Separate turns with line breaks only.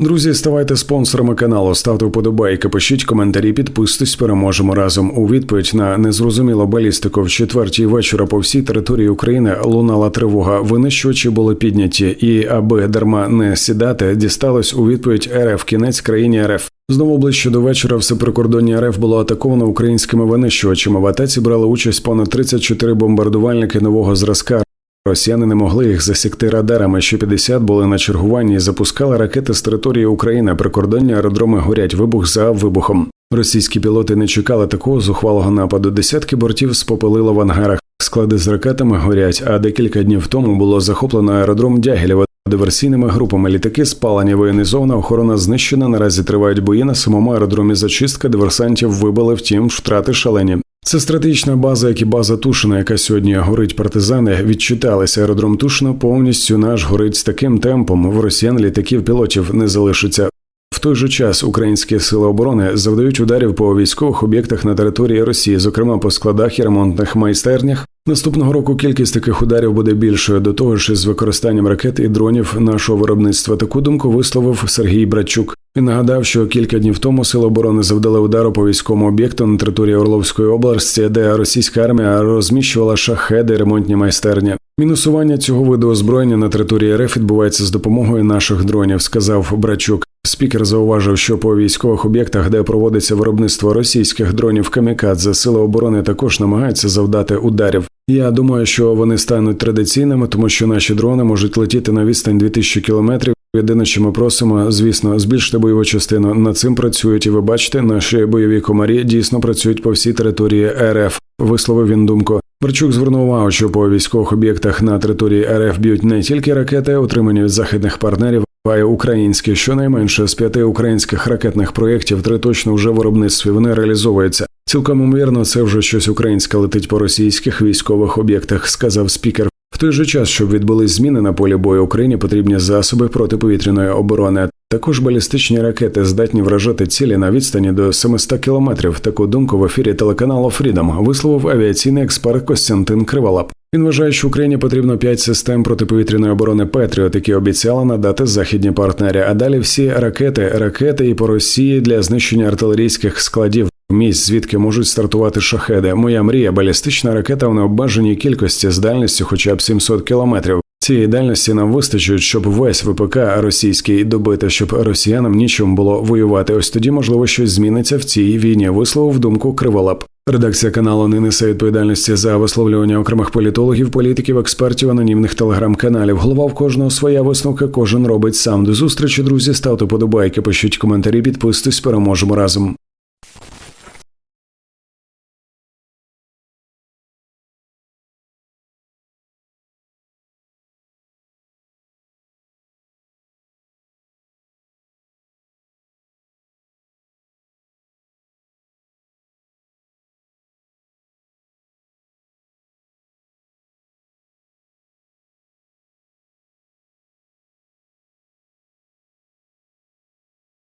Друзі, ставайте спонсорами каналу, ставте вподобайки, пишіть коментарі, підписуйтесь, переможемо разом. У відповідь на незрозумілу балістику в четвертій вечора по всій території України лунала тривога. Винищувачі були підняті, і аби дарма не сідати, дісталось у відповідь РФ кінець країні РФ. Знову ближче до вечора все прикордоння РФ було атаковано українськими винищувачами. В атаці брали участь понад 34 бомбардувальники нового зразка. Росіяни не могли їх засікти радарами. Ще 50 були на чергуванні і запускали ракети з території України. Прикордонні аеродроми горять вибух за вибухом. Російські пілоти не чекали такого зухвалого нападу. Десятки бортів спопилило в ангарах. Склади з ракетами горять. А декілька днів тому було захоплено аеродром Дягілєва. Диверсійними групами літаки спалені воєнізована охорона знищена. Наразі тривають бої на самому аеродромі. Зачистка диверсантів вибили, втім втрати шалені. Це стратегічна база, як і база Тушина, яка сьогодні горить партизани. Відчиталися аеродром Тушина повністю наш горить з таким темпом. В росіян літаків пілотів не залишиться. В той же час українські сили оборони завдають ударів по військових об'єктах на території Росії, зокрема по складах і ремонтних майстернях. Наступного року кількість таких ударів буде більшою до того ж із використанням ракет і дронів нашого виробництва. Таку думку висловив Сергій Братчук. Він нагадав, що кілька днів тому сили оборони завдали удару по військовому об'єкту на території Орловської області, де російська армія розміщувала шахеди, ремонтні майстерні. Мінусування цього виду озброєння на території РФ відбувається з допомогою наших дронів, сказав Брачук. Спікер зауважив, що по військових об'єктах, де проводиться виробництво російських дронів камікадзе, сили оборони також намагаються завдати ударів. Я думаю, що вони стануть традиційними, тому що наші дрони можуть летіти на відстань 2000 кілометрів. Єдине, що ми просимо, звісно, збільшити бойову частину. Над цим працюють, і ви бачите, наші бойові комарі дійсно працюють по всій території РФ. Висловив він думку. Верчук звернув увагу, що по військових об'єктах на території РФ б'ють не тільки ракети, отримані від західних партнерів, а й українські. Щонайменше з п'яти українських ракетних проєктів три точно вже в виробництві вони реалізовуються. Цілком ймовірно, це вже щось українське летить по російських військових об'єктах, сказав спікер. Той же час, щоб відбулись зміни на полі бою Україні, потрібні засоби протиповітряної оборони. Також балістичні ракети здатні вражати цілі на відстані до 700 кілометрів. Таку думку в ефірі телеканалу Фрідом висловив авіаційний експерт Костянтин Криволап. Він вважає, що Україні потрібно п'ять систем протиповітряної оборони Петріот, які обіцяли надати західні партнери. А далі всі ракети, ракети і по Росії для знищення артилерійських складів. Місць, звідки можуть стартувати шахеди. Моя мрія балістична ракета в необмеженій кількості з дальністю хоча б 700 кілометрів. Цієї дальності нам вистачить, щоб весь ВПК російський добити, щоб росіянам нічим було воювати. Ось тоді, можливо, щось зміниться в цій війні. Висловив думку Криволап. Редакція каналу не несе відповідальності за висловлювання окремих політологів, політиків, експертів, анонімних телеграм-каналів. Голова в кожного своя висновка, кожен робить сам. До зустрічі, друзі. Ставте подобайки, пишіть коментарі, підписуйтесь, переможемо разом.